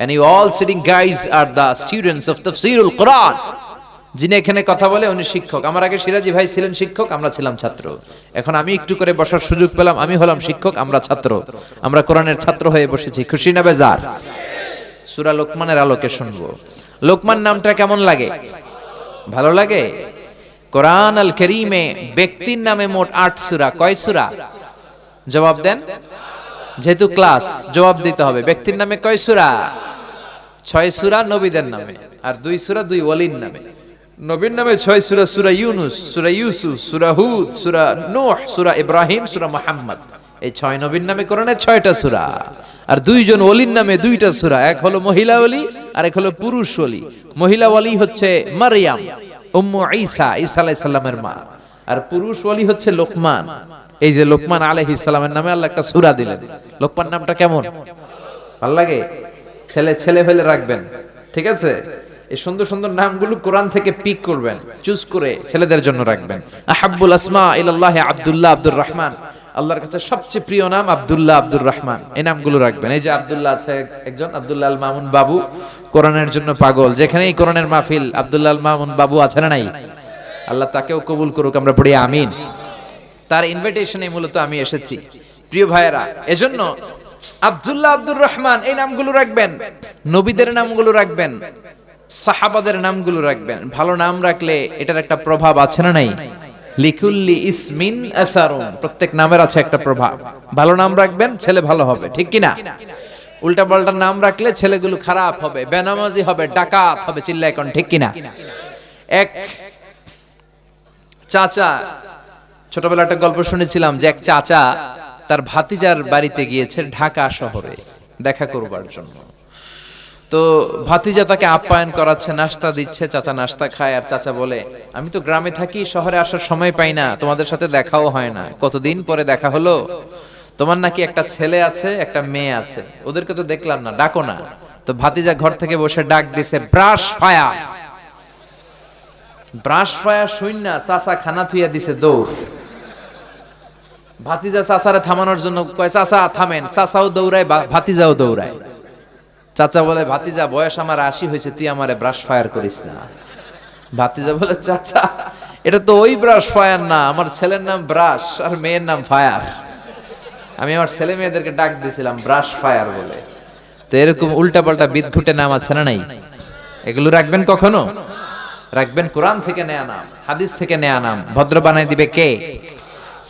and you all sitting guys are the students of tafsirul quran. যিনি এখানে কথা বলে উনি শিক্ষক। আমার আগে সিরাজি ভাই ছিলেন শিক্ষক, আমরা ছিলাম ছাত্র। এখন আমি একটু করে বসার সুযোগ পেলাম, আমি হলাম শিক্ষক, আমরা ছাত্র। আমরা কোরআনের ছাত্র হয়ে বসেছি। খুশি না বেজার? সূরা লোকমানের আলোকে শুনব। লোকমান নামটা কেমন লাগে? ভালো লাগে? কোরআন আল করিমে ব্যক্তির নামে মোট আট সুরা। কয় সুরা? জবাব দেন। যেহেতু ক্লাস জবাব দিতে হবে। ব্যক্তির নামে কয় সুরা? ছয় সুরা নবীদের নামে আর দুই সুরা দুই ওলির নামে। নবীর নামে ছয় সুরা সুরা ইউনুস, সুরা ইউসুফ, সুরা হুদ, সুরা নূহ, সুরা ইব্রাহিম, সুরা মুহাম্মদ। এই ছয় নবীর নামে কোরআনে ছয়টা সুরা। আর দুইজন ওলির নামে দুইটা সুরা। এক হলো মহিলা ওলি আর এক হলো পুরুষ ওলি। মহিলা ওলি হচ্ছে মারিয়াম, উম্মু ঈসা ঈসা আলাইহিস সালামের মা। আর পুরুষ ওলি হচ্ছে লোকমান। এই যে লোকমান আলাইহিস সালামের নামে আল্লাহ একটা সূরা দিলেন। লোকমান নামটা কেমন? ভালো লাগে? ছেলে ছেলে ফেলে রাখবেন। ঠিক আছে? এই সুন্দর সুন্দর নামগুলো কোরআন থেকে পিক করবেন। চুজ করে ছেলেদের জন্য রাখবেন। আহাব্বুল আসমা ইলাল্লাহ আব্দুল্লাহ আব্দুর রহমান। আল্লাহর কাছে সবচেয়ে প্রিয় নাম আব্দুল্লাহ আব্দুর রহমান। এই নামগুলো রাখবেন। এই যে আব্দুল্লাহ আছে একজন, আব্দুল্লাহ আল মামুন বাবু। কোরআনের জন্য পাগল। যেখানেই কোরআনের মাহফিল, আব্দুল্লাহ আল মামুন বাবু আছে না নাই? আল্লাহ তাকেও কবুল করুক, আমরা পড়ি আমিন। তার ইনভিটেশনে মূলত আমি এসেছি। প্রিয় ভাইয়েরা, এজন্য আব্দুল্লাহ আব্দুর রহমান এই নামগুলো রাখবেন, নবীদের নামগুলো রাখবেন, সাহাবাদের নামগুলো রাখবেন। ভালো নাম রাখলে এটার একটা প্রভাব আছে না নাই? ইসমিন প্রত্যেক নামের আছে একটা প্রভাব। ভালো নাম রাখবেন, ছেলে ভালো হবে, ঠিক কিনা? উল্টা পাল্টা নাম রাখলে ছেলেগুলো খারাপ হবে, বেনামাজি হবে, ডাকাত হবে চিল্লা এখন ঠিক কিনা? এক চাচা ছোটবেলা একটা গল্প শুনেছিলাম যে এক চাচা তার ভাতিজার বাড়িতে গিয়েছে ঢাকা শহরে দেখা করবার জন্য। তো ভাতিজা তাকে আপ্যায়ন করাচ্ছে, নাস্তা দিচ্ছে, চাচা নাস্তা খায় আর চাচা বলে, আমি তো গ্রামে থাকি, শহরে আসার সময় পাই না, তোমাদের সাথে দেখাও হয় না। কতদিন পরে দেখা হলো? তোমার নাকি একটা ছেলে আছে, একটা মেয়ে আছে। ওদেরকে তো দেখলাম না, ডাকো না। তো ভাতিজা ঘর থেকে বসে ডাক দিছে, ব্রাশ ফায়া। ব্রাশ ফায়া শূন্য চাচা খানা থুইয়া দিছে দৌড়। ভাতিজা চাচারে থামানোর জন্য কয়, চাচা, থামেন। চাচাও দৌড়ায় ভাতিজাও দৌড়ায়। চাচা বলে, ভাতিজা, বয়স আমার আশি হয়েছে, তুই আমারে ব্রাশ ফায়ার করিস না। ভাতিজা বলে, চাচা, এটা তো ওই ব্রাশ ফায়ার না, আমার ছেলের নাম ব্রাশ আর মেয়ের নাম ফায়ার আমি আমার ছেলে মেয়েদেরকে ডাক দিয়েছিলাম ব্রাশ ফায়ার বলে। তো এরকম উল্টাপাল্টা বিদঘুটে নাম আছে না নাই? এগুলো রাখবেন কখনো? রাখবেন কোরআন থেকে নেয়া নাম, হাদিস থেকে নেয়া নাম, ভদ্র বানাই দিবে কে?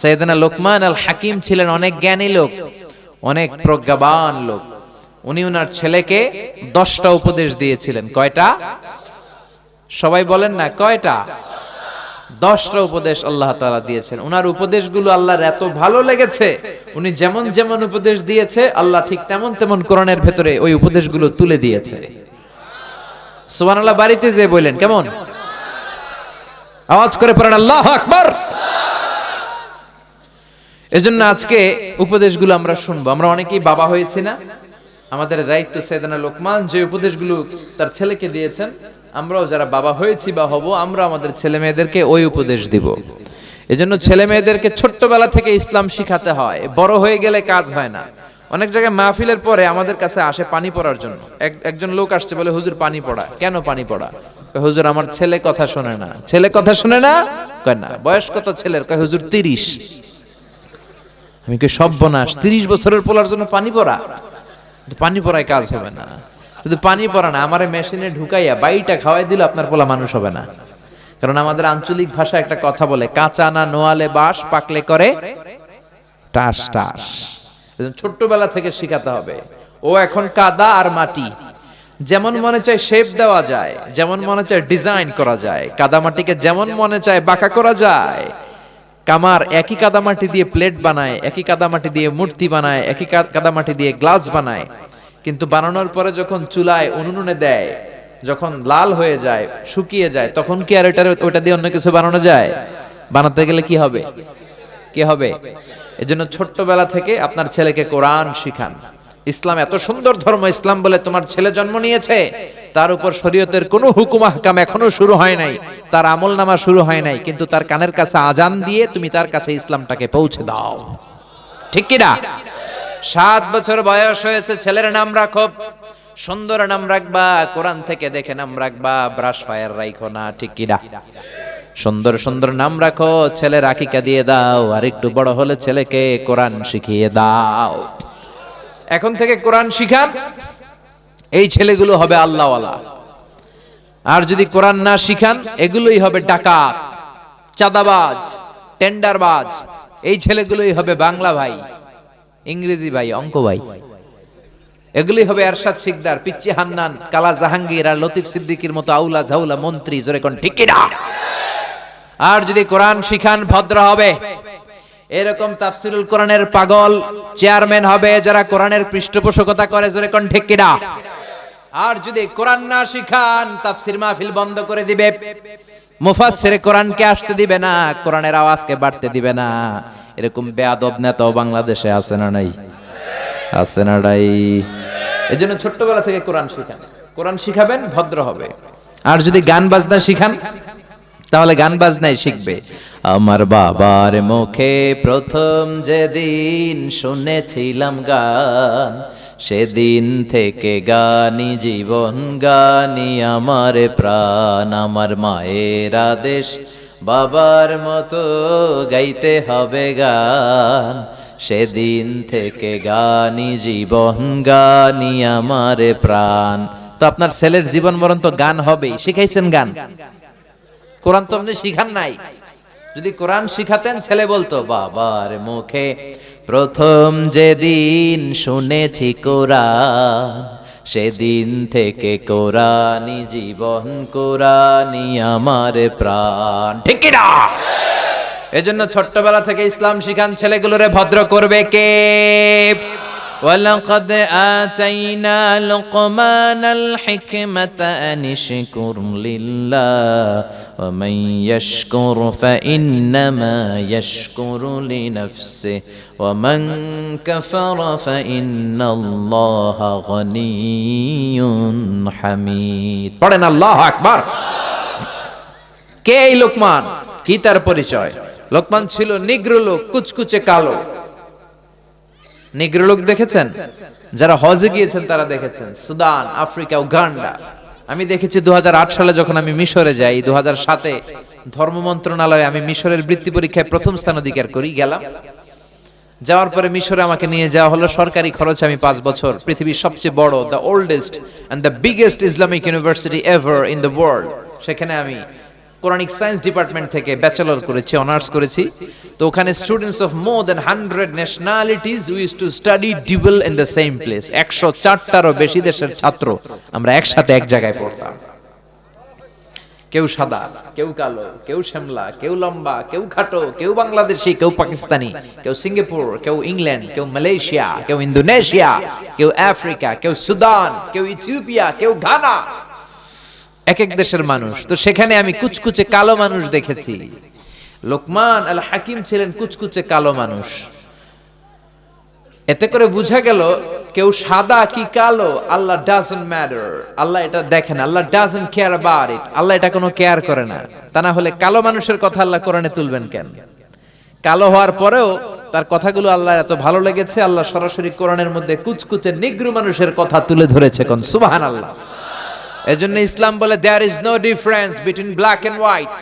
সৈয়দনা লোকমান আল হাকিম ছিলেন অনেক জ্ঞানী লোক, অনেক প্রজ্ঞাবান লোক। উনি ওনার ছেলেকে দশটা উপদেশ দিয়েছিলেন। কয়টা? সবাই বলেন না, কয়টা? দশটা উপদেশ আল্লাহ তাআলা দিয়েছেন। ওনার উপদেশগুলো আল্লাহর এত ভালো লেগেছে, উনি যেমন যেমন উপদেশ দিয়েছে, আল্লাহ ঠিক তেমন তেমন কোরআনের ভেতরে ওই উপদেশগুলো তুলে দিয়েছে। সুবহানাল্লাহ, বাড়িতে যে বললেন, কেমন? আওয়াজ করে পড়েন, আল্লাহ আকবার। এজন্য আজকে উপদেশগুলো আমরা শুনব। আমরা অনেকেই বাবা হয়েছি না। আমাদের দায়িত্ব সেদানা লোকমান যে উপদেশগুলো তার ছেলেকে দিয়েছেন, আমরাও যারা বাবা হয়েছি বা হব, আমরা আমাদের ছেলে মেয়েদেরকে ওই উপদেশ দিব। এজন্য ছেলে মেয়েদেরকে ছোট্টবেলা থেকে ইসলাম শিখাতে হয়। বড় হয়ে গেলে কাজ হয় না। অনেক জায়গায় মাহফিলের পরে আমাদের কাছে আসে পানি পড়ার জন্য। এক- একজন লোক আসছে বলে, হুজুর, পানি পড়া। কেন পানি পড়া? হুজুর, আমার ছেলে কথা শোনে না। ছেলে কথা শোনে না? কয়, না। বয়স কত ছেলের? কয়, হুজুর, তিরিশ। আমি কি সব বনাস, তিরিশ বছরের পোলার জন্য পানি পড়া। পানি পড়ায় কাজ হবে না। শুধু পানি পড়া না, আমার মেশিনে ঢুকাইয়া বাইটা খাওয়াই দিলে আপনার পোলা মানুষ হবে না। কারণ আমাদের আঞ্চলিক ভাষা একটা কথা বলে, কাঁচা না নোয়ালে বাস পাকলে করে টাস টাস। ছোট্টবেলা থেকে শেখাতে হবে, ও এখন কাদা আর মাটি। যেমন মনে চায় শেপ দেওয়া যায়, যেমন মনে চায় ডিজাইন করা যায়, কাদা মাটিকে যেমন মনে চায় বাঁকা করা যায় কামার একই কাদামাটি দিয়ে প্লেট বানায়, একই কাদামাটি দিয়ে মূর্তি বানায়, একই কাদামাটি দিয়ে গ্লাস বানায়। কিন্তু বানানোর পরে যখন চুলায় উনুনে দেয়, যখন লাল হয়ে যায়, শুকিয়ে যায়, তখন কি আর এটার ওটা দিয়ে অন্য কিছু বানানো যায়? বানাতে গেলে কি হবে? কি হবে? এজন্য ছোট্টবেলা থেকে আপনার ছেলেকে কোরআন শিখান। ইসলাম এত সুন্দর ধর্ম, ইসলাম বলে তোমার ছেলে জন্ম নিয়েছে। তার উপর শরীয়তের কোনো হুকুম আহকাম এখনও শুরু হয় নাই। তার আমল নামা শুরু হয় নাই, কিন্তু তার কানের কাছে আজান দিয়ে তুমি তার কাছে ইসলামটাকে পৌঁছে দাও। ঠিক কিনা সাত বছর বয়স হয়েছে, ছেলের নাম রাখো সুন্দর নাম রাখবা, কোরআন থেকে দেখে নাম রাখবা, ব্রাশ ফায়ার রাইখো না, ঠিক কিনা সুন্দর সুন্দর নাম রাখো ছেলে রাখিকা দিয়ে দাও, আর একটু বড় হলে ছেলেকে কোরআন শিখিয়ে দাও। এখন থেকে কোরআন শিখান এই ছেলেগুলো হবে আল্লাহওয়ালা। আর যদি কোরআন না শিখান, এগুলোই হবে ডাকাত, চাঁদাবাজ, টেন্ডারবাজ। এই ছেলেগুলোই হবে বাংলা ভাই, ইংরেজি ভাই, অঙ্ক ভাই। এগুলি হবে এরশাদ সিকদার পিচ্চি হান্নান, কালা জাহাঙ্গীর আর লতিফ সিদ্দিকির মতো আউলা ঝাউলা মন্ত্রী, জোরে কোন ঠিক কিনা? আর যদি কোরআন শিখান, ভদ্র হবে। এরকম তাফসিরুল কোরআনের পাগল চেয়ারম্যান হবে যারা কোরআনের পৃষ্ঠপোষকতা করে, জোরে কোন ঠিক কিনা? আর যদি কোরআন না শিখান, তাফসির মাহফিল বন্ধ করে দিবে। মুফাসসিরে কোরআনকে আসতে দিবে না, কোরআনের আওয়াজকে বাড়তে দিবে না। এরকম বেয়াদব নেতাও বাংলাদেশে আছে না নাই? আছে না নাই? এই জন্য ছোট্টবেলা থেকে কোরআন শিখান। কোরআন শিখাবেন, ভদ্র হবে। আর যদি গান বাজনা শিখান, তাহলে গান বাজনাই শিখবে। আমার বাবার মুখে প্রথম যেদিন শুনেছিলাম গান সেদিন থেকে গানি জীবন, গানি আমার প্রাণ, আমার মায়ের আদেশ, বাবার মতো গাইতে হবে গান। সেদিন থেকে গানি জীবন, গানি আমার প্রাণ। তো আপনার ছেলের জীবন মরণ তো গান হবেই, শিখাইছেন গান? কোরআন তো আপনি শিখান নাই। যদি কোরআন শিখাতেন, ছেলে বলতো, বাবার মুখে প্রথম যেদিন শুনেছি কোরআন, সেদিন থেকে কোরআনি জীবন কোরআনি আমার প্রাণ। ঠিক না এজন্য ছোট্টবেলা থেকে ইসলাম শিখান ছেলেগুলোরে ভদ্র করবে কে? ولقد آتينا لقمان الحكمة أن اشكر لله ومن يشكر فإنما يشكر لنفسه ومن كفر فإن الله غني حميد পড়েন আল্লাহ আকবার কে এই লোকমান কি তার পরিচয় লোকমান ছিল নিগ্র লোক কুচকুচে কালো নিগ্র লোক দেখেছেন? যারা হজে গিয়েছেন তারা দেখেছেন। Sudan, Africa, Uganda. আমি দেখেছি দুহাজার আট সালে যখন আমি মিশরে যাই দু সাতে ধর্ম মন্ত্রণালয়ে আমি মিশরের বৃত্তি পরীক্ষায় প্রথম স্থান অধিকার করি, গেলাম। যাওয়ার পরে মিশরে আমাকে নিয়ে যাওয়া হলো সরকারি খরচ আমি পাঁচ বছর। পৃথিবীর সবচেয়ে বড় the oldest and the biggest Islamic university ever in the world সেখানে আমি কোরআনিক সায়েন্স ডিপার্টমেন্ট থেকে ব্যাচেলর করেছি অনার্স করেছি। তো ওখানে students of more than hundred nationalities use to study ডিবল in the same place একশো চারটারও বেশি দেশের ছাত্র আমরা একসাথে এক জায়গায় পড়তাম। কেউ সাদা, কেউ কালো, কেউ শ্যামলা, কেউ লম্বা, কেউ খাটো, কেউ বাংলাদেশি, কেউ পাকিস্তানি, কেউ সিঙ্গাপুর, কেউ ইংল্যান্ড, কেউ মালয়েশিয়া, কেউ ইন্দোনেশিয়া, কেউ আফ্রিকা, কেউ সুদান, কেউ ইথিওপিয়া, কেউ ঘানা। এক এক দেশের মানুষ। তো সেখানে আমি কুচকুচে কালো মানুষ দেখেছি। লোকমান আল হাকিম ছিলেন কুচকুচে কালো মানুষ। এতে করে বোঝা গেল কেউ সাদা কি কালো আল্লাহ ডাজন্ট ম্যাটার আল্লাহ এটা দেখেন Allah doesn't care about it Allah এটা কোনো কেয়ার করে না। তা না হলে কালো মানুষের কথা আল্লাহ কোরআনে তুলবেন কেন? কালো হওয়ার পরেও তার কথাগুলো আল্লাহ এত ভালো লেগেছে আল্লাহ সরাসরি কোরআনের মধ্যে কুচকুচে নিগ্রু মানুষের কথা তুলে ধরেছে কোন? সুবাহান আল্লাহ এজন্য ইসলাম বলে there is no difference between black and white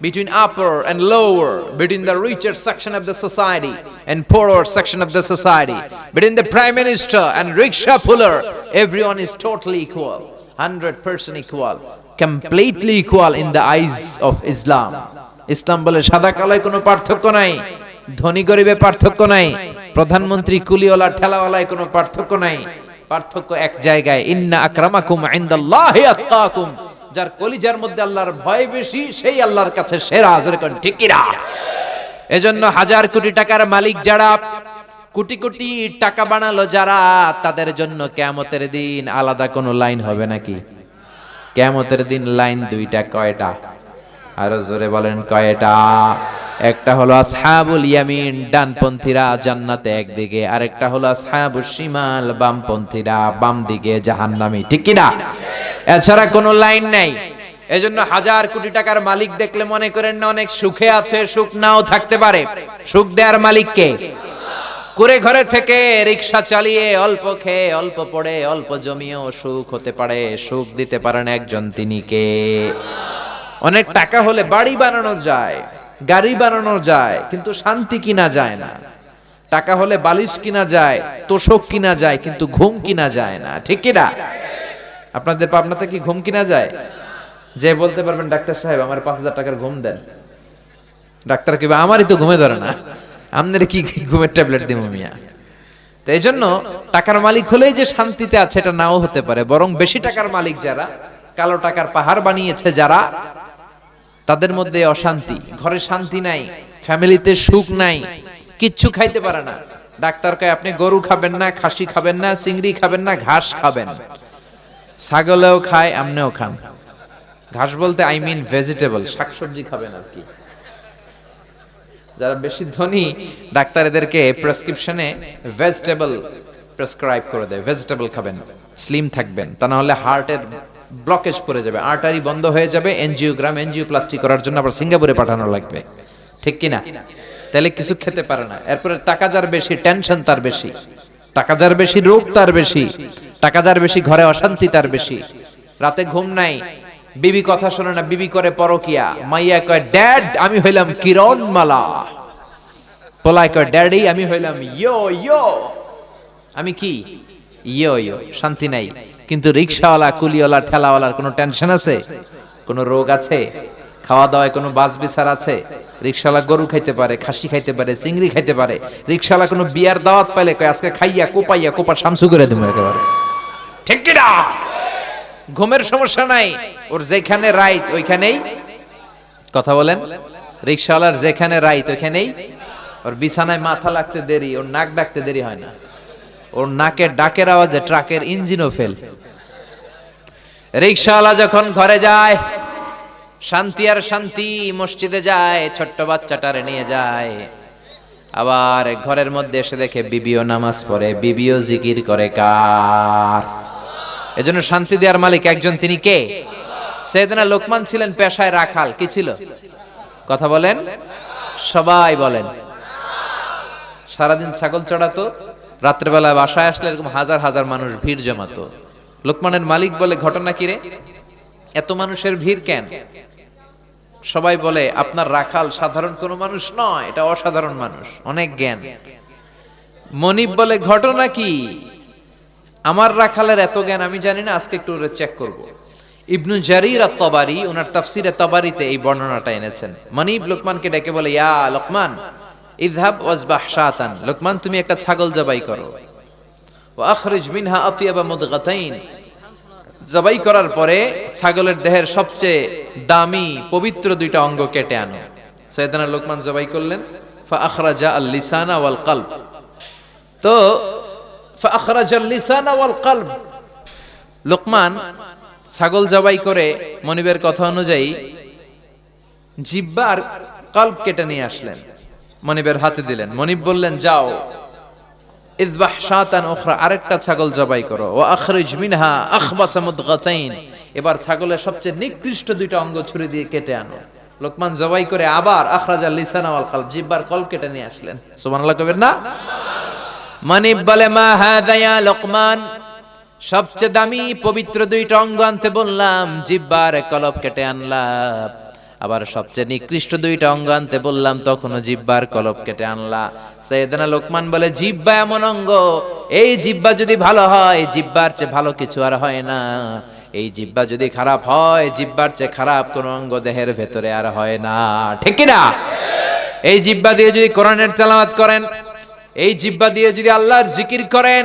between upper and lower, between the richer section of the society and poorer section of the society, between the prime minister and rickshaw puller, everyone is totally equal, 100% equal, completely equal in the eyes of Islam. Islam বলে সাদা কালায় কোনো পার্থক্য নাই ধনী গরিবে পার্থক্য নাই প্রধানমন্ত্রী কুলিওয়ালা ঠেলাওয়ালায় কোনো পার্থক্য নাই পার্থক্য এক জায়গায়, ইন্না আকরামাকুম ইনদাল্লাহি আতকাকুম। যার কলিজার মধ্যে আল্লাহর ভয় বেশি, সেই আল্লাহর কাছে সেরা, জোরে কোন ঠিকিরা এজন্য হাজার কোটি টাকার মালিক যারা, কোটি কোটি টাকা বানালো যারা, তাদের জন্য কেয়ামতের দিন আলাদা কোনো লাইন হবে নাকি? কেয়ামতের দিন লাইন দুইটা, কয়টা? আরও জোরে বলেন, কয়টা? একটা হলো আসহাবুল ইয়ামিন, ডানপন্থীরা জান্নাতে একদিকে, আরেকটা হলো আসহাবুল শিমাল, বামপন্থীরা বাম দিকে জাহান্নামী। ঠিক কি না এছাড়া কোনো লাইন নাই। এজন্য হাজার কোটি টাকার মালিক দেখলে মনে করেন না অনেক সুখে আছে, সুখ নাও থাকতে পারে। সুখ দেওয়ার মালিক কে? কুড়ে ঘরে থেকে রিক্সা চালিয়ে অল্প খেয়ে, অল্প পড়ে, অল্প জমিয়েও সুখ হতে পারে। সুখ দিতে পারেন একজন, তিনি কে? অনেক টাকা হলে বাড়ি বানানো যায়। গাড়ি বানানো যায়, কিন্তু শান্তি কিনা যায় না। টাকা হলে বালিশ কিনা যায়, তোষক কিনা যায়, কিন্তু ঘুম কিনা যায় না। ঠিক কিনা? আপনাদের পাবনাতে কি ঘুম কিনা যায়? যে বলতে পারবেন, ডাক্তার সাহেব, আমার পাঁচ হাজার টাকার ঘুম দেন। ডাক্তার কি আমারই তো ঘুমে ধরে না। আপনার কি ঘুমের ট্যাবলেট দিব মিয়া? তো এই জন্য টাকার মালিক হলেই যে শান্তিতে আছে, এটা নাও হতে পারে। বরং বেশি টাকার মালিক যারা, কালো টাকার পাহাড় বানিয়েছে যারা তাদের মধ্যে অশান্তি, ঘরে শান্তি নাই, ফ্যামিলিতে সুখ নাই, কিচ্ছু খাইতে পারে না। ডাক্তার কয়, আপনি গরু খাবেন না, খাসি খাবেন না, চিংড়ি খাবেন না, ঘাস খাবেন। ছাগলেও খায়, আমনেও খান। ঘাস বলতে আই মিন ভেজিটেবল শাকসবজি খাবেন আর কি। যারা বেশি ধনী, ডাক্তার এদেরকে প্রেসক্রিপশনে ভেজিটেবল প্রেসক্রাইব করে দেয়। ভেজিটেবল খাবেন স্লিম থাকবেন, তা না হলে হার্টের ব্লকেজ পড়ে যাবে আর্টারি বন্ধ হয়ে যাবে এনজিওগ্রাম এনজিওপ্লাস্টি করার জন্য আবার সিঙ্গাপুরে পাঠানো লাগবে। ঠিক কিনা তাহলে কিছু খেতে পারে না। এরপরে টাকা যার বেশি টেনশন তার বেশি। টাকা যার বেশি, রোগ তার বেশি। টাকা যার বেশি, ঘরে অশান্তি তার বেশি। রাতে ঘুম নাই। বিবি কথা শোনে না, বিবি করে পরকিয়া। মাইয়া কয় ড্যাড আমি হইলাম কিরণ মালা পোলায় কয় ড্যাডি আমি হইলাম ইয়ো ইয়ো। আমি কি? ইয়ো ইয়ো। শান্তি নাই। কিন্তু রিক্সাওয়ালা কুলিওয়ালা, ঠেলাওয়ালার কোনো টেনশন আছে? কোনো রোগ আছে? খাওয়া দাওয়ায় কোনো বাস বিচার আছে? রিক্সাওয়ালা গরু খাইতে পারে, খাসি খাইতে পারে, চিংড়ি খাইতে পারে। রিক্সাওয়ালা কোনো বিয়ার দাওয়াত পাইলে আজকে খাইয়া, কোপাইয়া, কোপা শামসু করে দেবো একেবারে। ঠিক কিনা? ঘুমের সমস্যা নাই। ওর যেখানে রাইত ওইখানেই। কথা বলেন? রিক্সাওয়ালার যেখানে রাইত ওইখানেই। ওর বিছানায় মাথা লাগতে দেরি, ওর নাক ডাকতে দেরি হয় না। ওর নাকের ডাকের আওয়াজে ট্রাকের ইঞ্জিনও ফেল। রিক্সাওয়ালা যখন ঘরে যায়, শান্তি আর শান্তি মসজিদে যায়, ছোট্ট বাচ্চাটারে নিয়ে যায়। আবার ঘরের মধ্যে এসে দেখে বিবিও নামাজ পড়ে, বিবিও জিকির করে কার। এজন্য শান্তি দেওয়ার মালিক একজন, তিনি কে? সেদিনা লোকমান ছিলেন পেশায় রাখাল, কি ছিল? কথা বলেন? সবাই বলেন। সারাদিন ছাগল চড়াতো? রাত্রেবেলা বাসায় আসলে এরকম হাজার হাজার মানুষ ভিড় জমাতো। লোকমানের মালিক বলে, ঘটনা কি রে? এত মানুষের ভিড় কেন? সবাই বলে, আপনার রাখাল সাধারণ কোনো মানুষ নয়, এটা অসাধারণ মানুষ, অনেক জ্ঞান। মনিব বলে, ঘটনা কি? আমার রাখালের এত জ্ঞান, আমি জানি না, আজকে একটু চেক করব। ইবনু জারির তবারি ওনার তাফসিরে তবারিতে এই বর্ণনাটা এনেছেন। মনিব লোকমানকে ডেকে বলে, ইয়া লোকমান ইযহাব ওয়াজবাহ শাতান। লোকমান, তুমি একটা ছাগল জবাই করো। ওয়া আখরিজ মিনহা আতিয়াবা মুদগাতাইন। জবাই করার পরে ছাগলের দেহের সবচেয়ে দামি, পবিত্র দুইটা অঙ্গ কেটে আনো। সৈয়দানা লোকমান জবাই করলেন, ফা আখরাজা আল লিসানা ওয়াল কলব। তো, ফা আখরাজা আল লিসানা ওয়াল কলব। লোকমান ছাগল জবাই করে মনিবের কথা অনুযায়ী জিব্বা আর কল্ব কেটে নিয়ে আসলেন। মনিবের হাতে দিলেন। মনিব বললেন, যাও। ইযবাহ শাতান উখরা, আরেকটা ছাগল জবাই করো। ও আখরিজ মিনহা আখবাসা মুদগাতাইন। এবার ছাগলের সবচেয়ে নিকৃষ্ট দুইটা অঙ্গ ছুরি দিয়ে কেটে আনো। লোকমান জবাই করে আবার আখরাজা লিসানা ওয়াল জিব্বার কলব কেটে নিয়ে আসলেন। সুবহানাল্লাহ কবেন না? মানিব বলে, মা হাদা ইয়া লোকমান? সবচেয়ে দামি পবিত্র দুইটা অঙ্গ আনতে বললাম, জিব্বার কলব কেটে আনলাম। আবার সবচেয়ে নিকৃষ্ট দুইটা অঙ্গ আনতে বললাম, তখনও জিব্বার কলব কেটে আনলা। সৈয়দনা লোকমান বলে, জিব্বা এমন অঙ্গ, এই জিব্বা যদি ভালো হয়, জিব্বার চেয়ে ভালো কিছু আর হয় না। এই জিব্বা যদি খারাপ হয়, জিব্বার চেয়ে খারাপ কোন অঙ্গ দেহের ভেতরে আর হয় না। ঠিক না? এই জিব্বা দিয়ে যদি কোরআনের তেলাওয়াত করেন, এই জিব্বা দিয়ে যদি আল্লাহর জিকির করেন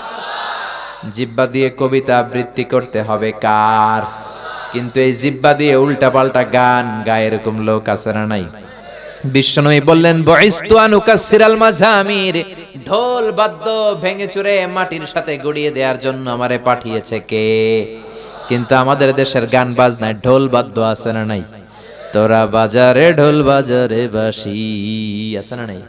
জিব্বা দিয়ে কবিতা আবৃত্তি করতে হবে কার? কিন্তু এই জিব্বা দিয়ে উল্টা পাল্টা গান গায়ে এরকম লোক আছে না নাই? বিশ্বনবী বললেন বয়স্তু আনুকাসিরাল মাঝামির। ঢোল বাদ্য ভেঙে চুরে মাটির সাথে গড়িয়ে দেওয়ার জন্য আমারে পাঠিয়েছে কে? কিন্তু আমাদের দেশের গান বাজনায় ঢোল বাদ্য আছে না নাই? তোরা বাজারে, ঢোল বাজারে বাসি আছে না নাই?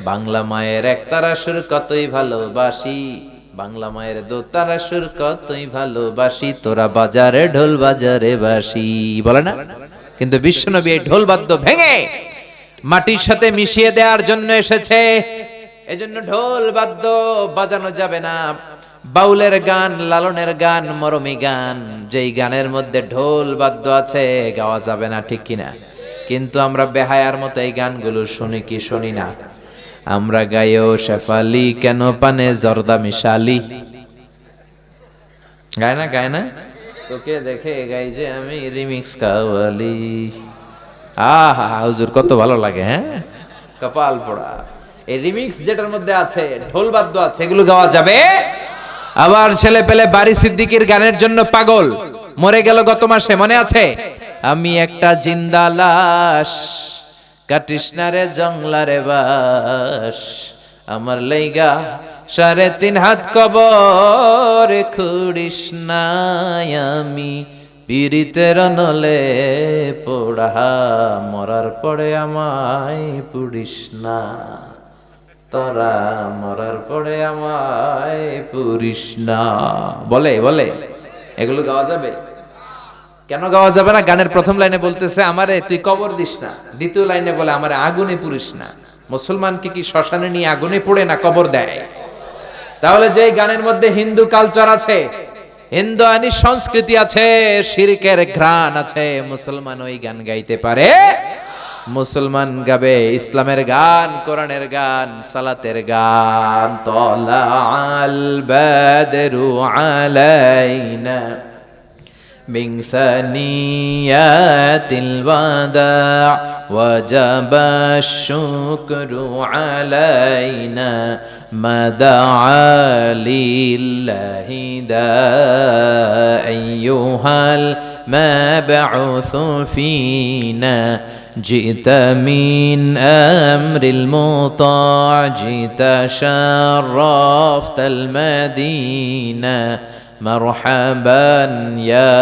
বাংলা মায়ের এক তারা সুর কতই ভালোবাসি। বাংলা মায়ের দো তারা সুর কতই ভালোবাসি, তোরা বাজারে ঢোল বাজারে বাসি। বলে না? কিন্তু বিশ্বনবী এই ঢোল বাদ্য ভেঙে মাটির সাথে মিশিয়ে দেওয়ার জন্য এসেছে। এজন্য ঢোল বাদ্য বাজানো যাবে না। বাউলের গান, লালনের গান, মরমী গান, যেই গানের মধ্যে ঢোল বাদ্য আছে, গাওয়া যাবে না, ঠিক কিনা? কিন্তু আমরা বেহায়ার মতো এই গানগুলো শুনি কি শুনি না। আমরা গায়েও শেফালি, কেন পানে জর্দা মিশালি? গায় না গায় না? তোকে দেখে গাই যে আমি রিমিক্স কাওয়ালি। আহা, হুজুর, কত ভালো লাগে হ্যাঁ? কপাল পোড়া। এই রিমিক্স যেটার মধ্যে আছে, ঢোল বাদ্য আছে, এগুলো গাওয়া যাবে? আবার ছেলে পেলে বাড়ি সিদ্দিকির গানের জন্য পাগল। মরে গেল গত মাসে, মনে আছে? আমি একটা জিন্দা লাশ কাটিস না রে জংলারে বাস। আমার লেগা সাড়ে তিন হাত কবর, খুড়িস আমি পীড়িতের নলে পোড়া। মরার পরে আমায় পুড়িস না, তোরা মরার পরে আমায় পুরিস না। বলে বলে, এগুলো গাওয়া যাবে? কেন গাওয়া যাবে না? গানের প্রথম লাইনে বলতেছে, আমারে তুই কবর দিস না। দ্বিতীয় লাইনে বলে, আমারে আগুনে পুরিস না। মুসলমানকে কি শ্মশানে নিয়ে আগুনে পড়ে না কবর দেয়? তাহলে যে গানের মধ্যে হিন্দু কালচার আছে, হিন্দু আনি সংস্কৃতি আছে, শিরকের ঘ্রাণ আছে, মুসলমান ওই গান গাইতে পারে? মুসলমান গাবে ইসলামের গান, কোরআনের গান, সালাতের গান তলা আল বাদরু আলাইনা। من ثنيات الوداع وجب الشكر علينا ما دعا لله دا أيها المبعوث فينا. جئت من أمر المطاع جئت شرفت المدينة. মারহাবান ইয়া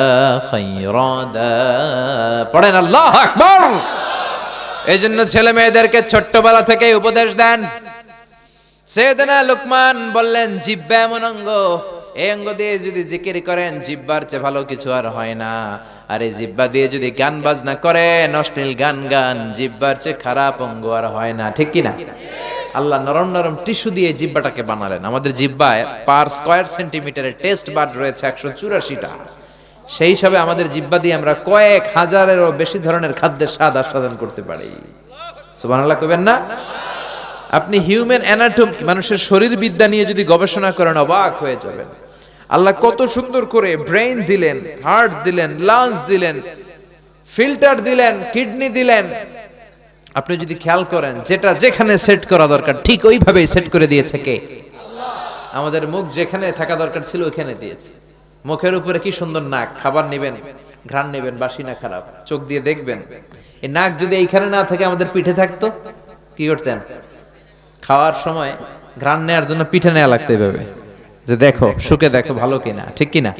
খাইরাদা পড়েন, আল্লাহ আকবার। এই জন্য ছেলে মেয়েদেরকে ছোট্টবেলা থেকে উপদেশ দেন। সেদিনা লুকমান বললেন, জিব্বা এমন অঙ্গ। এই অঙ্গ দিয়ে যদি জিকির করেন, জিব্বার চেয়ে ভালো কিছু আর হয় না। আর এই জিব্বা দিয়ে যদি গান বাজনা করেন, অশ্লীল গান গান, জিব্বার চেয়ে খারাপ অঙ্গ আর হয় না। ঠিক কিনা? না আল্লাহ নরম নরম টিস্যু দিয়ে জিব্বাটাকে বানালেন। আমাদের জিব্বায় পার স্কয়ার সেন্টিমিটারের টেস্ট বার্ড রয়েছে একশো চুরাশিটা। সেই হিসাবে আমাদের জিব্বা দিয়ে আমরা কয়েক হাজারেরও বেশি ধরনের খাদ্যের স্বাদ আস্বাদন করতে পারি। সুবহানাল্লাহ কইবেন না? আপনি হিউম্যান অ্যানাটম মানুষের শরীর বিদ্যা নিয়ে যদি গবেষণা করেন, অবাক হয়ে যাবেন। আল্লাহ কত সুন্দর করে ব্রেইন দিলেন হার্ট দিলেন লাংস দিলেন ফিল্টার দিলেন কিডনি দিলেন আপনি যদি খেয়াল করেন, যেটা যেখানে সেট করা দরকার, ঠিক ওইভাবেই সেট করে দিয়েছে কে? আমাদের মুখ যেখানে থাকা দরকার ছিল ওইখানে দিয়েছে। মুখের উপরে কি সুন্দর নাক, খাবার নেবেন, ঘ্রাণ নেবেন, বাসি না খারাপ, চোখ দিয়ে দেখবেন। এই নাক যদি এইখানে না থাকে, আমাদের পিঠে থাকতো? কি করতেন? খাওয়ার সময় ঘ্রাণ নেওয়ার জন্য পিঠে নেওয়া লাগতে হবে যে দেখো, শুকে দেখো ভালো কিনা, ঠিক কিনা?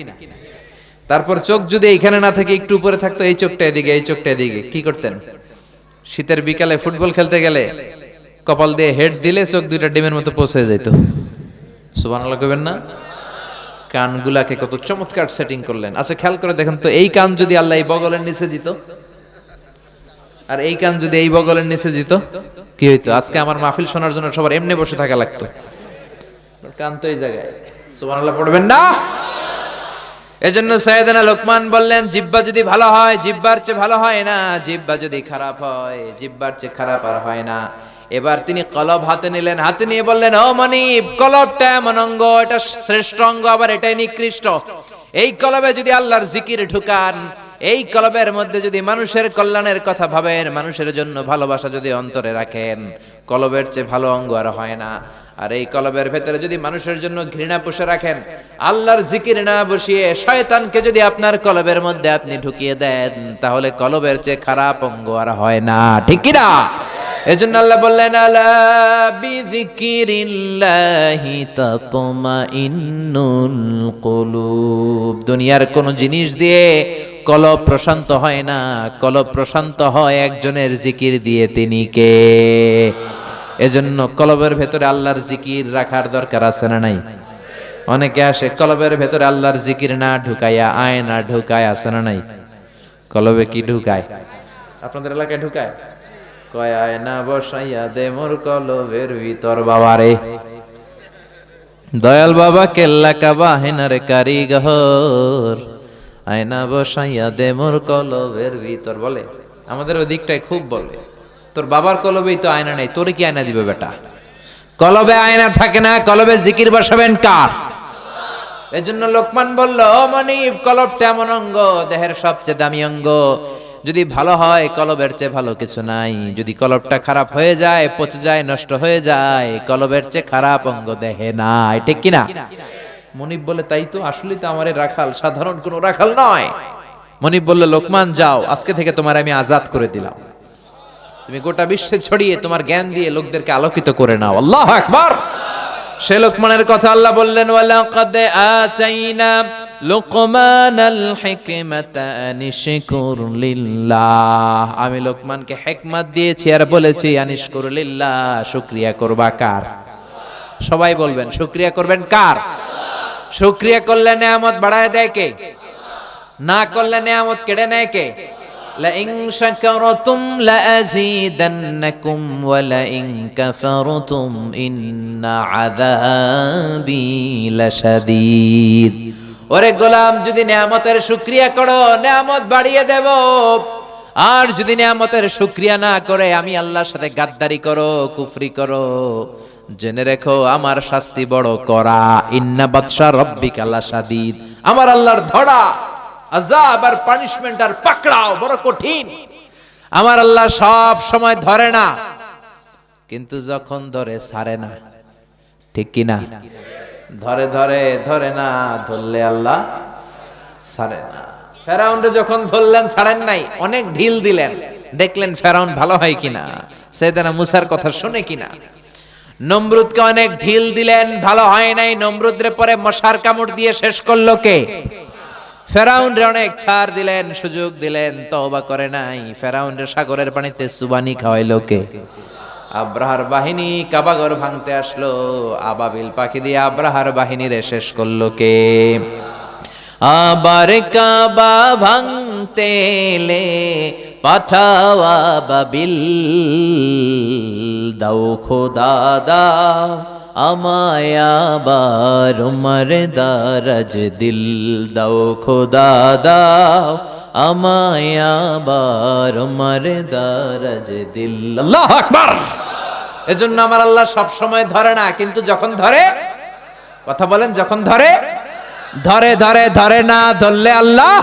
তারপর চোখ যদি এইখানে না থাকে, একটু উপরে থাকতো, এই চোখটা এদিকে, এই চোখটা এদিকে, কি করতেন? শীতের বিকালে ফুটবল খেলতে গেলে কপাল দিয়ে হেড দিলে চোখ দুইটা ডিমের মতো পৌঁছে যেত সুবহানাল্লাহ কইবেন না? কানগুলাকে কত চমৎকার সেটিং করলেন। আচ্ছা খেয়াল করে দেখেন তো, এই কান যদি আল্লাহ এই বগলের নিচে দিত, আর এই কান যদি এই বগলের নিচে দিত, কি হইতো? আজকে আমার মাহফিল শোনার জন্য সবার এমনি বসে থাকা লাগতো। কান তো এই জায়গায়। সুবহানাল্লাহ পড়বেন না? এজন্য সৈয়দনা লোকমান বললেন জিব্বা যদি ভালো হয় জিব্বার চেয়ে ভালো হয় না। জিব্বা যদি খারাপ হয় জিব্বার চেয়ে খারাপ আর হয় না। এবার তিনি কলব হাতে নিলেন, হাতে নিয়ে বললেন, ও মনিব, কলবটা এমন অঙ্গ, এটা শ্রেষ্ঠ অঙ্গ, আবার এটাই নিকৃষ্ট। এই কলবে যদি আল্লাহর জিকির ঢুকান, এই কলবের মধ্যে যদি মানুষের কল্যাণের কথা ভাবেন, মানুষের জন্য ভালোবাসা যদি অন্তরে রাখেন, কলবের চেয়ে ভালো অঙ্গ আর হয় না। আর এই কলবের ভেতরে যদি মানুষের জন্য ঘৃণা পুষে রাখেন, আল্লাহর জিকির না বসিয়ে শয়তানকে যদি আপনার কলবের মধ্যে আপনি ঢুকিয়ে দেন, তাহলে কলবের চেয়ে খারাপ অঙ্গ আর হয় না। ঠিক কি না? এজন্য আল্লাহ বললেন, আলা বিযিকিরিল্লাহি তাতমাইন্নুল কুলুব। দুনিয়ার কোন জিনিস দিয়ে কলব প্রশান্ত হয় না। কলব প্রশান্ত হয় একজনের জিকির দিয়ে তিনি কে? এজন্য কলবের ভেতরে আল্লাহর জিকির রাখার দরকার আছে না নাই? অনেকে আসে, কলবের ভেতরে আল্লাহর জিকির না ঢুকাইয়া আয় না ঢুকায় আছে না নাই? কলবে কি ঢুকায়? আপনাদের এলাকায় ঢুকায়? দয়াল বাবা কেল্লা কাবা আয়না দে ভিতর, বলে? আমাদের ওই দিকটায় খুব বলে। তোর বাবার কলবেই তো আয়না নেই, তোরে কি আয়না দিবে বেটা? কলবে আয়না থাকে না, কলবে জিকির বসাবেন কার? এজন্য লোকমান বলল মনিব, কলবটা এমন অঙ্গ, দেহের সবচেয়ে দামি অঙ্গ। যদি ভালো হয়, কলবের চেয়ে ভালো কিছু নাই। যদি কলবটা খারাপ হয়ে যায়, পচে যায়, নষ্ট হয়ে যায়, কলবের চেয়ে খারাপ অঙ্গ দেহে নাই। ঠিক কিনা? মনিব বলে, তাই তো, আসলেই তো আমার রাখাল, সাধারণ কোনো রাখাল নয়। মনিব বললে, লোকমান, যাও, আজকে থেকে তোমার আমি আজাদ করে দিলাম। তুমি গোটা বিশ্বে ছড়িয়ে তোমার জ্ঞান দিয়ে লোকদেরকে আলোকিত করে নাও। আল্লাহ আকবার। সে লোকমানের কথা আল্লাহ বললেন আমি লোকমানকে হিকমত দিয়েছি আর বলেছি, আনিশকুর লিল্লাহ, শুকরিয়া করবা কার? সবাই বলবেন, শুকরিয়া করবেন কার? শুকরিয়া করলে নেয়ামত বাড়ায় দেয় কে? না করলে নেয়ামত কেড়ে নেয় কে? لئن شكرتم لأزيدنكم ولئن كفرتم إن عذابي لشديد ওরে গোলাম যদি নিয়ামতের শুক্রিয়া করো নিয়ামত বাড়িয়ে দেব আর যদি নিয়ামতের শুক্রিয়া না করে আমি আল্লাহর সাথে গাদ্দারি করো কুফরি করো জেনে রেখো আমার শাস্তি বড় করা ইন্না বাদশা রব্বিক আল্লাহ সাদিদ আমার আল্লাহর ধরা আজাব আর পানিশমেন্ট আর পাকড়াও, বড় কঠিন। আমার আল্লাহ সব সময় ধরে না, কিন্তু যখন ধরে, ছাড়ে না। ঠিক কি না? ধরে ধরে ধরে না, ধরলে আল্লাহ সারে না। ফেরাউনরে যখন ধরলেন, ছাড়েন নাই, অনেক ঢিল দিলেন। দেখলেন ফেরাউন ভালো হয় কিনা সেদানা মুসার কথা শুনে কিনা নমরুদকে অনেক ঢিল দিলেন, ভালো হয় নাই। নমরুদরে পরে মশার কামড় দিয়ে শেষ করল কে? ফেরাউন রে অনেক ছাড় দিলেন, সুযোগ দিলেন, তওবা করে নাই। ফেরাউন রে সাগরের পানিতে সুবানি খাওয়াইলো কে? আব্রাহার বাহিনী কাবাগর ভাঙতে আসলো। আবাবিল পাখি দিয়ে আব্রাহার বাহিনী রে শেষ করল কে? আবার কাবা ভাঙতে এলে পাঠাওয়া বাবিল দাও খোদা, দাও। আমায় আবার উমর দারাজ দিল দাও খোদা, দাও। আমায় আবার উমর দারাজ দিল। আল্লাহ আকবার। এজন্য আমার আল্লাহ সব সময় ধরে না, কিন্তু যখন ধরে, কথা বলেন, যখন ধরে ধরে ধরে ধরে না ধরলে আল্লাহ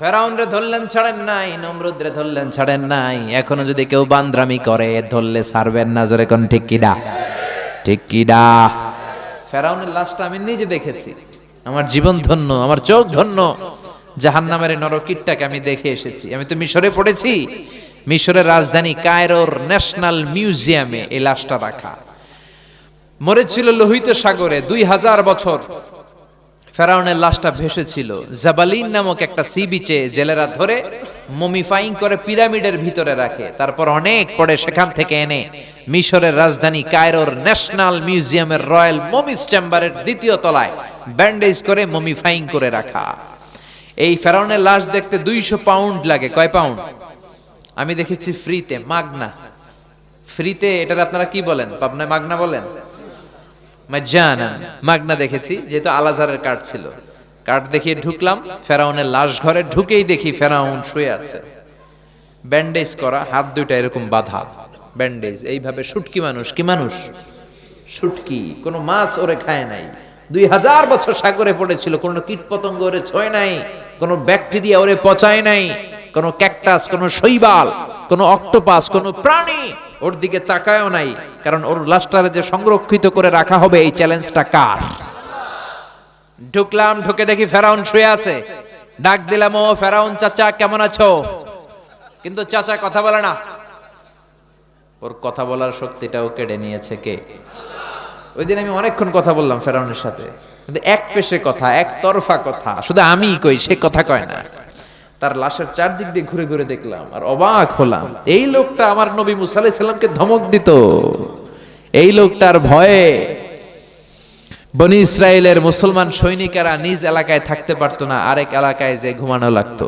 ফেরাউন রে ধরলেন, ছাড়েন নাই নমরুদ রে ধরলেন, ছাড়েন নাই। এখনও যদি কেউ বান্দ্রামি করে, ধরলে ছাড়বেন না, জোরে কোন ঠিক কিডা ঠিক কিডা ফেরাউনের লাশটা আমি নিজে দেখেছি। আমার জীবন ধন্য, আমার চোখ ধন্য। জাহান নামের নরকিটটাকে আমি দেখে এসেছি। আমি তো মিশরে পড়েছি। মিশরের রাজধানী কায়রোর ন্যাশনাল মিউজিয়ামে এই লাশটা রাখা। মরেছিল লোহিত সাগরে দুই হাজার বছর। ফেরাউনের লাশটা ভেসেছিল। জাবালিন নামক একটা সি বিচে জেলেরা ধরে মমিফাইং করে পিরামিডের ভিতরে রাখে। তারপর অনেক পরে সেখান থেকে এনে মিশরের রাজধানী কায়রোর ন্যাশনাল মিউজিয়ামের রয়্যাল মমিস চেম্বারের দ্বিতীয় তলায় ব্যান্ডেজ করে মমিফাইং করে রাখা। এই ফেরাউনের লাশ দেখতে দুইশো পাউন্ড লাগে। কয় পাউন্ড? আমি দেখেছি ফ্রিতে, মাগনা। ফ্রিতে এটার আপনারা কি বলেন? পাবনায় মাগনা বলেন? মাজ্জানা, মাগনা দেখেছি, যেহেতু আলাজারের কার্ড ছিল। কার্ড দেখিয়ে ঢুকলাম, ফেরাউনের লাশ ঘরে ঢুকেই দেখি ফেরাউন শুয়ে আছে। ব্যান্ডেজ করা, হাত দুইটা এরকম বাঁধা। ব্যান্ডেজ, এইভাবে শুটকি মানুষ, কি মানুষ? শুটকি কোনো মাছ ওরে খায় নাই। দুই হাজার বছর সাগরে পড়েছিল, কোনো কীট পতঙ্গ ওরে ছয় নাই, কোনো ব্যাকটেরিয়া ওরে পচায় নাই। কোনো ক্যাকটাস কোনো শৈবাল, কোনো অক্টোপাস কোনো প্রাণী ওর দিকে তাকায়ও নাই, কারণ ওর লাশটারে যে সংরক্ষিত করে রাখা হবে এই চ্যালেঞ্জটা কার? ঢুকলাম, ঢুকে দেখি ফেরাউন শুয়ে আছে। ডাক দিলাম, ও ফেরাউন চাচা, কেমন আছো? কিন্তু চাচা কথা বলে না। ওর কথা বলার শক্তিটাও কেড়ে নিয়েছে কে? ওই দিন আমি অনেকক্ষণ কথা বললাম ফেরাউনের সাথে। কিন্তু এক পেশে কথা, এক তরফা কথা। শুধু আমি কই, সে কথা কয় না। তার লাশের চারদিক দিয়ে ঘুরে ঘুরে দেখলাম আর অবাক হলাম। এই লোকটা আমার নবী মুসা আলাইহিস ধমক দিত। এই লোকটার ভয়ে বনি ইসরায়েলের মুসলমান সৈনিকেরা নিজ এলাকায় থাকতে পারতো না, আরেক এলাকায় যে ঘুমানো লাগতো।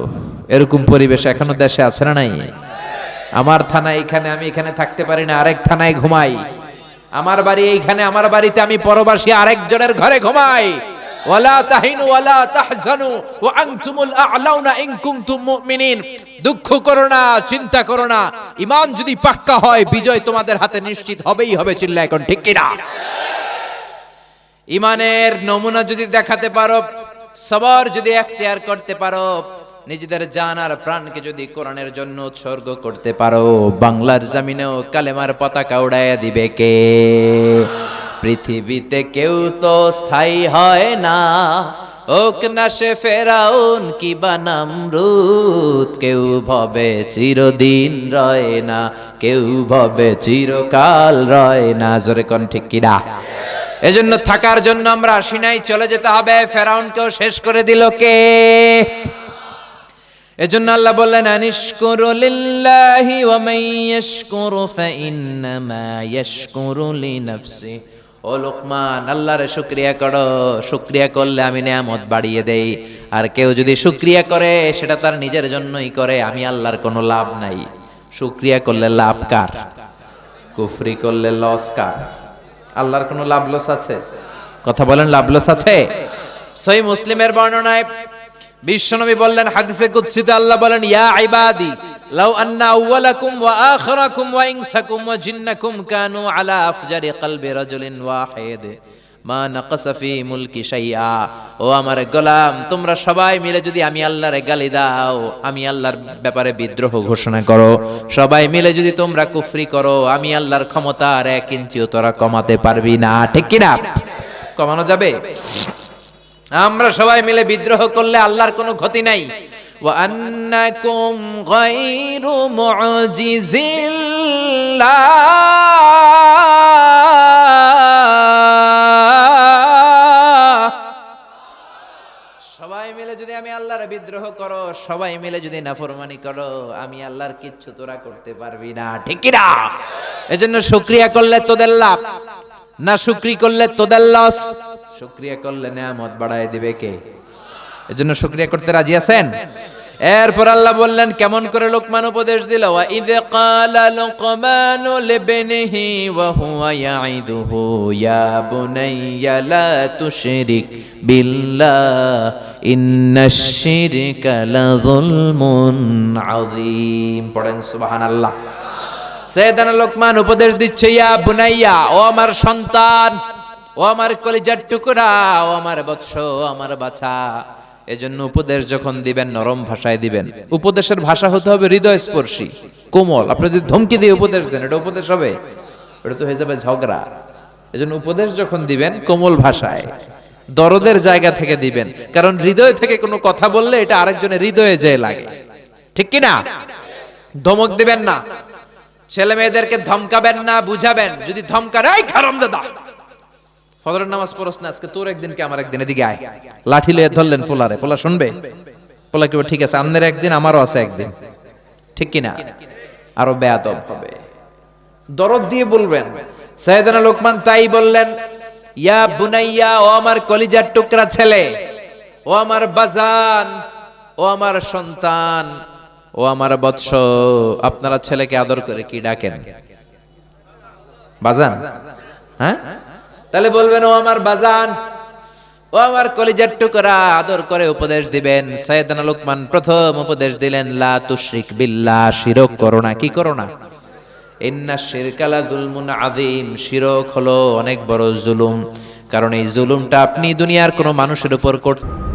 এরকম পরিবেশ এখনও দেশে আছে না নাই? আমার থানা এখানে আমি এখানে থাকতে পারি না, আরেক থানায় ঘুমাই। আমার বাড়ি এইখানে, আমার বাড়িতে আমি পরবাসী, আরেকজনের ঘরে ঘুমাই। ওয়ালা দুঃখ করো না, চিন্তা করো না। যদি পাক্কা হয়, বিজয় তোমাদের হাতে নিশ্চিত হবেই হবে চিল্লা, এখন ঠিক নমুনা যদি দেখাতে পারো, সবর যদি এখতিয়ার করতে পারো, নিজেদের জান আর প্রাণকে যদি কোরআনের জন্য উৎসর্গ করতে পারো, বাংলার জামিনেও কালেমার পতাকা উড়াইয়া দিবে কে? পৃথিবীতে কেউ তো স্থায়ী হয় না। ওক না সে ফেরাউন কি বানাম রুত কেউ ভবে চিরদিন রয় না, কেউ ভবে চিরকাল রয় না। জোরে কোন ঠিক কিনা এজন্য থাকার জন্য আমরা আসি নাই, চলে যেতে হবে। ফেরাউনকেও শেষ করে দিল কে? এজন্য আল্লাহ বললেন, আনিশকুরু লিল্লাহি ওয়া মান ইয়াশকুরু ফাইন্নামা ইয়াশকুরু লিনাফসি ও লোকমান, আল্লাহর শুক্রিয়া করো। শুক্রিয়া করলে আমি নিয়ামত বাড়িয়ে দেই। আর কেউ যদি শুক্রিয়া করে, সেটা তার নিজের জন্যই করে, আমি আল্লাহর কোনো লাভ নাই। শুক্রিয়া করলে লাভ কার? কুফরি করলে লস কার? আল্লাহর কোনো লাভ লস আছে? কথা বলেন লাভ লস আছে? সই মুসলিমের বর্ণনায় বিশ্বনবী বললেন, হাদিসে কুদসিতে আল্লাহ বলেন, ইয়া ইবাদি, লাউ আন্না আউওয়ালাকুম ওয়া আখিরাকুম ওয়া ইনসাকুম ওয়া জিন্নাকুম কানু আলা আফজারি কলবি রাজুলিন ওয়াহিদ। মা নাকাসা ফি মুলকি শাইআ। ও আমার গোলাম, তোমরা সবাই মিলে যদি আমি আল্লাহরে গালি দাও, আমি আল্লাহর ব্যাপারে বিদ্রোহ ঘোষণা করো। সবাই মিলে যদি তোমরা কুফরি করো, আমি আল্লাহর ক্ষমতা আর এক ইঞ্চিও তোরা কমাতে পারবি না। ঠিক কিনা? কমানো যাবে? আমরা সবাই মিলে বিদ্রোহ করলে আল্লাহর কোনো ক্ষতি নাই وأنكم غير معجز الله সবাই মিলে যদি আমি আল্লাহর বিদ্রোহ করো সবাই মিলে যদি নাফরমানি করো আমি আল্লাহর কিচ্ছু তোরা করতে পারবি না ঠিক কি না এজন্য শুকরিয়া করলে তোদের লাভ না শুকরি করলে তোদের লস শুকরিয়া করলে নেয়ামত বাড়ায় দিবে কে? এজন্য শুকরিয়া করতে রাজি আছেন? এরপর আল্লাহ বললেন, কেমন করে লোকমান উপদেশ দিল? ক্বালা লুকমানু লোকমান উপদেশ দিচ্ছে, ইয়া বুনাইয়া, ও আমার সন্তান ও আমার কলিজার টুকরা, ও আমার বৎস আমার বাছা। এজন্য উপদেশ যখন দিবেন, নরম ভাষায় দিবেন। উপদেশের ভাষা হতে হবে হৃদয় স্পর্শী কোমল। আপনি যদি ধমকি দিয়ে উপদেশ দেন, এটা উপদেশ হবে? এটা তো হয়ে যাবে ঝগড়া। এজন্য উপদেশ যখন দিবেন, কোমল ভাষায়, দরদের জায়গা থেকে দিবেন। কারণ হৃদয় থেকে কোনো কথা বললে এটা আরেকজনের হৃদয়ে যেয়ে লাগে। ঠিক কি না ধমক দিবেন না। ছেলে মেয়েদেরকে ধমকাবেন না, বুঝাবেন। যদি ধমকার এই খারাম দাদা ফজরের নামাজ পড়স না, আজকে তোর একদিন কে আমার একদিন এদিকে আয়। লাঠি লয়ে ধরলেন পোলারে, পোলা শুনবে? পোলা কেউ ঠিক আছে, আমনের একদিন, আমারও আছে একদিন। ঠিক কি না আরও বেয়াদব হবে। দরদ দিয়ে বলবেন, সাইয়েদানা লোকমান তাই বললেন, ইয়া বুনাইয়া, ও আমার কলিজার টুকরা ছেলে, ও আমার বাজান, ও আমার সন্তান, ও আমার বৎস, আপনারা ছেলেকে আদর করে কি ডাকেন? বাজান? হ্যাঁ? তাহলে বলবেন, ও আমার বাজান, ও আমার কলিজার টুকরা, আদর করে উপদেশ দিবেন। সৈয়দানা লোকমান প্রথম উপদেশ দিলেন, লা তুশরিক বিল্লাহ, শিরক করো না। কি করো না? ইন্না শিরকালা দুলমুন আদিম শিরক হলো অনেক বড় জুলুম। কারণ এই জুলুমটা আপনি দুনিয়ার কোনো মানুষের উপর করতে